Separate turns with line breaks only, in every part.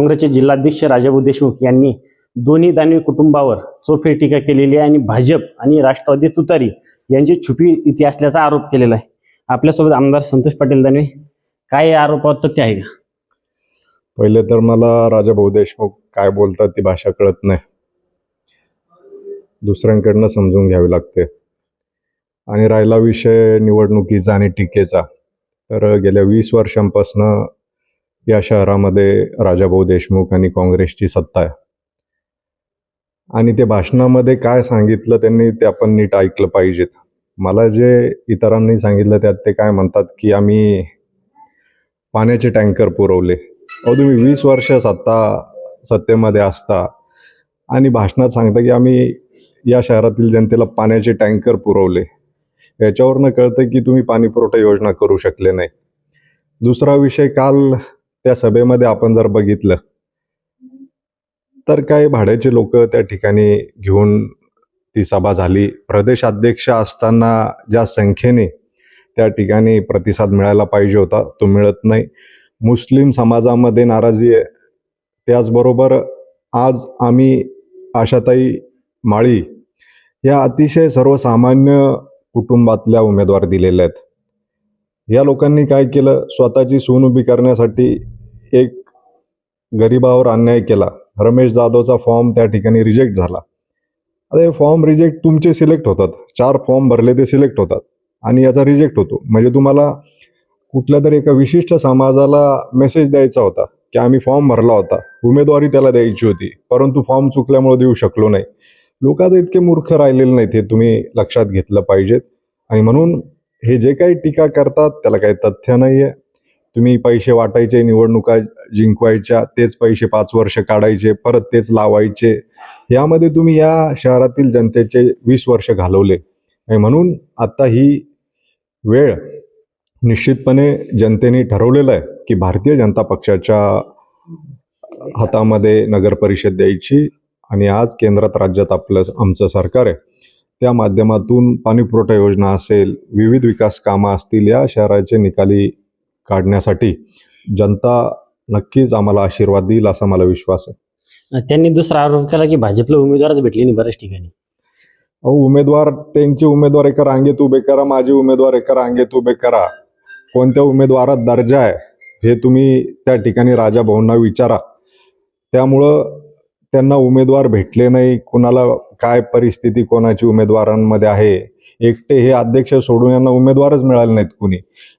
काँग्रेसचे जिल्हाध्यक्ष राजाभाऊ देशमुख यांनी दोन्ही दानवे कुटुंबावर चोफेर टीका केलेली आहे आणि भाजप आणि राष्ट्रवादी तुतारी यांची छुपी इथे असल्याचा आरोप केलेला आहे. आपल्यासोबत आमदार संतोष पाटील दानवे काय आरोप आरोपावर ते आहे का?
पहिले तर मला राजाभाऊ देशमुख काय बोलतात ती भाषा कळत नाही. दुसऱ्यांकडनं समजून घ्यावी लागते. आणि राहिला विषय निवडणुकीचा आणि टीकेचा. तर गेल्या वीस वर्षांपासनं या शहरामध्ये राजाभाऊ देशमुख आणि काँग्रेसची सत्ता आहे. आणि ते भाषणामध्ये काय सांगितलं त्यांनी ते आपण नीट ऐकलं पाहिजेत. मला जे इतरांनी सांगितलं त्यात ते काय म्हणतात की आम्ही पाण्याचे टँकर पुरवले. अहो तुम्ही वीस वर्ष सत्ता सत्तेमध्ये असता आणि भाषणात सांगता की आम्ही या शहरातील जनतेला पाण्याचे टँकर पुरवले. याच्यावरनं कळतं की तुम्ही पाणी पुरवठा योजना करू शकले नाही. दुसरा विषय काल त्या सभेमध्ये आपण जर बघितलं तर काही भाड्याचे लोक त्या ठिकाणी घेऊन ती सभा झाली. प्रदेशाध्यक्ष असताना ज्या संख्येने त्या ठिकाणी प्रतिसाद मिळायला पाहिजे होता तो मिळत नाही. मुस्लिम समाजामध्ये नाराजी आहे. त्याचबरोबर आज आम्ही आशाताई माळी या अतिशय सर्वसामान्य कुटुंबातल्या उमेदवार दिलेल्या आहेत. या लोकांनी काय केलं? स्वतःची सून उभी करण्यासाठी एक गरिबावर अन्याय केला. रमेश जाधवचा फॉर्म त्या ठिकाणी रिजेक्ट झाला. आता हे फॉर्म रिजेक्ट तुमचे सिलेक्ट होतात. चार फॉर्म भरले ते सिलेक्ट होतात. आणि याचा रिजेक्ट होतो. म्हणजे तुम्हाला कुठल्या तरी एका विशिष्ट समाजाला मेसेज द्यायचा होता की आम्ही फॉर्म भरला होता. उमेदवारी त्याला द्यायची होती. परंतु फॉर्म चुकल्यामुळे देऊ शकलो नाही. लोक आता इतके मूर्ख राहिलेले नाहीत हे तुम्ही लक्षात घेतलं पाहिजेत. आणि म्हणून हे जे काही टीका करतात त्याला काही तथ्य नाही आहे तुम्ही पैसे वाटायचे निवडणुका जिंकवायच्या तेच पैसे पाच वर्ष काढायचे परत तेच लावायचे. यामध्ये तुम्ही या शहरातील जनतेचे वीस वर्ष घालवले. म्हणून आता ही वेळ निश्चितपणे जनतेने ठरवलेलं आहे की भारतीय जनता पक्षाच्या हातामध्ये नगर परिषद द्यायची आणि आज केंद्रात राज्यात आपलं आमचं सरकार आहे. त्या माध्यमातून पाणीपुरवठा योजना असेल विविध विकास कामं असतील या शहराचे निकाली काढण्यासाठी जनता नक्कीच आम्हाला आशीर्वाद देईल असा मला विश्वास आहे.
त्यांनी दुसरा आरोप केला की भाजपला उमेदवारच भेटली नाही बऱ्याच ठिकाणी.
अहो उमेदवार त्यांचे उमेदवार एका रांगेत उभे करा माझे उमेदवार एका रांगेत उभे करा. कोणत्या उमेदवारात दर्जा आहे हे तुम्ही त्या ठिकाणी राजा भाऊंना विचारा. त्यामुळं त्यांना उमेदवार भेटले नाही. कुणाला काय परिस्थिती कोणाची उमेदवारांमध्ये आहे? एकटे हे अध्यक्ष सोडून यांना उमेदवारच मिळाले नाहीत कुणी.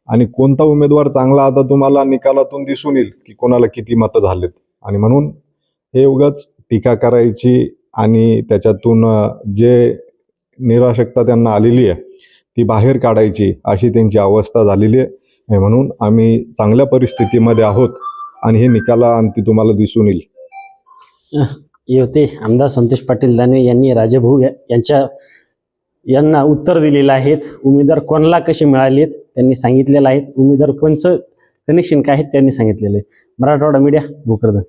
आणि कोणता उमेदवार चांगला आता तुम्हाला निकालातून दिसून येईल की कोणाला किती मतं झालेत? आणि म्हणून हे उगाच टीका करायची आणि त्याच्यातून जे निराशकता त्यांना आलेली आहे ती बाहेर काढायची अशी त्यांची अवस्था झालेली आहे. म्हणून आम्ही चांगल्या परिस्थितीमध्ये आहोत आणि हे निकाला अंती तुम्हाला दिसून येईल.
होते आमदार संतोष पाटील दानवे यांनी राजभाऊ यांच्या यांना उत्तर दिलेलं आहेत. उमेदवार कोणाला कसे मिळालेत त्यांनी सांगितलेलं आहे. उमेदवार कोणचं कनेक्शन काय आहेत त्यांनी सांगितलेलं आहे. मराठवाडा मीडिया भोकरदन.